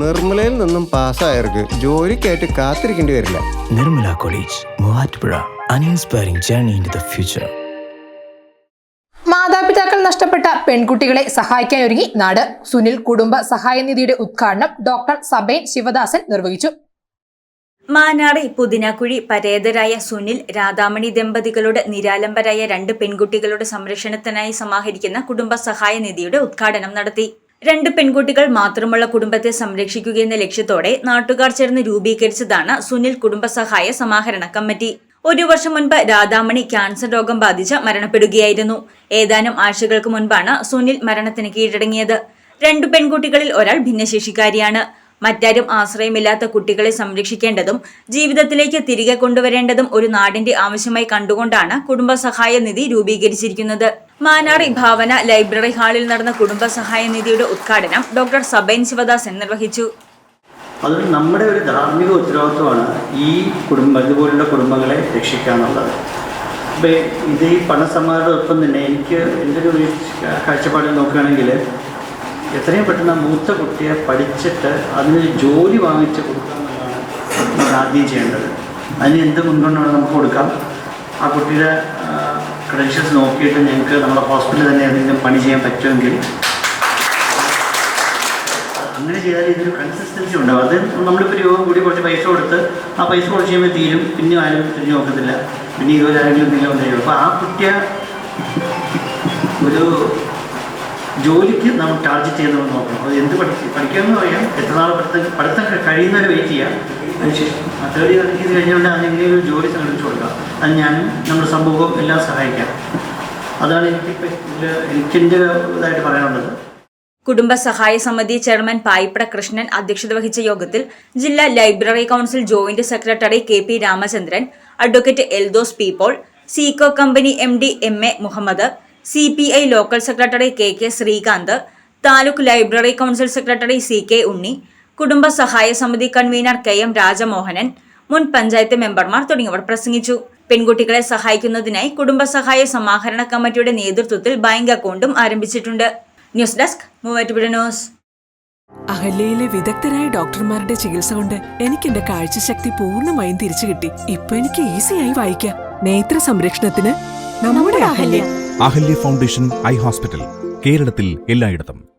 നിർമ്മലയിൽ നിന്നും പാസ്സായവർക്ക് ജോലിക്കായിട്ട് കാത്തിരിക്കേണ്ടി വരില്ല. Nirmala college Muvattupuzha an inspiring journey in the future മാതാപിതാക്കൾ നഷ്ടപ്പെട്ട പെൺകുട്ടികളെ സഹായിക്കാൻ ഒരുങ്ങി നാട്. സുനിൽ കുടുംബ സഹായനിധിയുടെ ഉദ്ഘാടനം ഡോക്ടർ സബൈൻ ശിവദാസൻ നിർവഹിച്ചു. മാനാറി പുതിനാക്കുഴി പരേതരായ സുനിൽ രാധാമണി ദമ്പതികളുടെ നിരാലംബരായ രണ്ട് പെൺകുട്ടികളുടെ സംരക്ഷണത്തിനായി സമാഹരിക്കുന്ന കുടുംബ സഹായ നിധിയുടെ ഉദ്ഘാടനം നടത്തി. രണ്ട് പെൺകുട്ടികൾ മാത്രമുള്ള കുടുംബത്തെ സംരക്ഷിക്കുകയെന്ന ലക്ഷ്യത്തോടെ നാട്ടുകാർ ചേർന്ന് രൂപീകരിച്ചതാണ് സുനിൽ കുടുംബസഹായ സമാഹരണ കമ്മിറ്റി. ഒരു വർഷം മുൻപ് രാധാമണി ക്യാൻസർ രോഗം ബാധിച്ച് മരണപ്പെടുകയായിരുന്നു. ഏതാനും ആഴ്ചകൾക്ക് മുൻപാണ് സുനിൽ മരണത്തിന് കീഴടങ്ങിയത്. രണ്ടു പെൺകുട്ടികളിൽ ഒരാൾ ഭിന്നശേഷിക്കാരിയാണ്. മറ്റാരും ആശ്രയമില്ലാത്ത കുട്ടികളെ സംരക്ഷിക്കേണ്ടതും ജീവിതത്തിലേക്ക് തിരികെ കൊണ്ടുവരേണ്ടതും ഒരു നാടിന്റെ ആവശ്യമായി കണ്ടുകൊണ്ടാണ് കുടുംബസഹായ നിധി രൂപീകരിച്ചിരിക്കുന്നത്. മാനാറി ഭാവന ലൈബ്രറി ഹാളിൽ നടന്ന കുടുംബസഹായ നിധിയുടെ ഉദ്ഘാടനം ഡോക്ടർ സബൈൻ ശിവദാസൻ നിർവഹിച്ചു അതുകൊണ്ട് നമ്മുടെ ഒരു ധാർമ്മിക ഉത്തരവാദിത്വമാണ് ഈ കുടുംബ ഇതുപോലുള്ള കുടുംബങ്ങളെ രക്ഷിക്കുക എന്നുള്ളത് അപ്പോൾ ഇത് ഈ പണസമാഹരണത്തിനൊപ്പം തന്നെ എനിക്ക് എന്റെ ഒരു കാഴ്ചപ്പാടിൽ നോക്കുകയാണെങ്കിൽ എത്രയും പെട്ടെന്ന് മൂത്ത കുട്ടിയെ പഠിച്ചിട്ട് അതിന് ജോലി വാങ്ങിച്ച് കൊടുക്കാമെന്നാണ് നമ്മൾ ആദ്യം ചെയ്യേണ്ടത്. അതിന് എന്ത് മുൻഗണന നമുക്ക് കൊടുക്കാം? ആ കുട്ടിയുടെ ക്രെഡൻഷ്യൽസ് നോക്കിയിട്ട് ഞങ്ങൾക്ക് നമ്മുടെ ഹോസ്പിറ്റലിൽ തന്നെ എന്തെങ്കിലും പണി ചെയ്യാൻ പറ്റുമെങ്കിൽ അങ്ങനെ ചെയ്താൽ ഇതൊരു കൺസിസ്റ്റൻസി ഉണ്ടാവും അത് നമ്മളിപ്പോൾ രോഗം കൂടി കുറച്ച് പൈസ കൊടുത്ത് ആ പൈസ കുറച്ച് കഴിയുമ്പോൾ തീരും. പിന്നെ ആരും തിരിഞ്ഞു നോക്കത്തില്ല. പിന്നെ ഇതുപോലെ ആരെങ്കിലും എന്തെങ്കിലും ഉണ്ടായിരുന്നു അപ്പോൾ ആ കുട്ടിയെ ഒരു ജോലിക്ക് നമ്മൾ ടാർജറ്റ് ചെയ്യുന്നത് നോക്കണം. അത് എന്ത് പഠിക്കും പഠിക്കാമെന്ന് പറയാം. എത്ര നാൾ പഠിത്തം പഠിത്തം കഴിയുന്നവരെ വെയിറ്റ് ചെയ്യാം. അതിനുശേഷം ആ തേർഡ് ഇയർ ഇത് കഴിഞ്ഞുകൊണ്ട് അതിനെങ്കിലും ഒരു ജോലി കൊടുക്കാം അത് ഞാനും നമ്മുടെ സമൂഹവും എല്ലാം സഹായിക്കാം. അതാണ് എനിക്ക് എനിക്ക് ഇതായിട്ട് പറയാനുള്ളത്. കുടുംബസഹായ സമിതി ചെയർമാൻ പായിപ്പട കൃഷ്ണൻ അധ്യക്ഷത വഹിച്ച യോഗത്തിൽ ജില്ലാ library council joint secretary K P Ramachandran advocate Eldhose പീപ്പോൾ Zico company M D M A Muhammad C P I local secretary K K Sreekanth taluk library council secretary C K Unni കുടുംബ സഹായ സമിതി convener K M Rajamohanan മുൻ പഞ്ചായത്ത് മെമ്പർമാർ തുടങ്ങിയവർ പ്രസംഗിച്ചു. പെൺകുട്ടികളെ സഹായിക്കുന്നതിനായി കുടുംബസഹായ സമാഹരണ കമ്മിറ്റിയുടെ നേതൃത്വത്തിൽ ബാങ്ക് അക്കൗണ്ടും ആരംഭിച്ചിട്ടുണ്ട്. News desk Muvattupuzha news. അഹല്യയിലെ വിദഗ്ധരായ ഡോക്ടർമാരുടെ ചികിത്സ കൊണ്ട് എനിക്ക് എന്റെ കാഴ്ചശക്തി പൂർണമായും തിരിച്ചു കിട്ടി. ഇപ്പൊ എനിക്ക് ഈസിയായി വായിക്കാം. നേത്ര സംരക്ഷണത്തിന് നമ്മുടെ Ahalya. Ahalya foundation eye hospital കേരളത്തിൽ എല്ലായിടത്തും.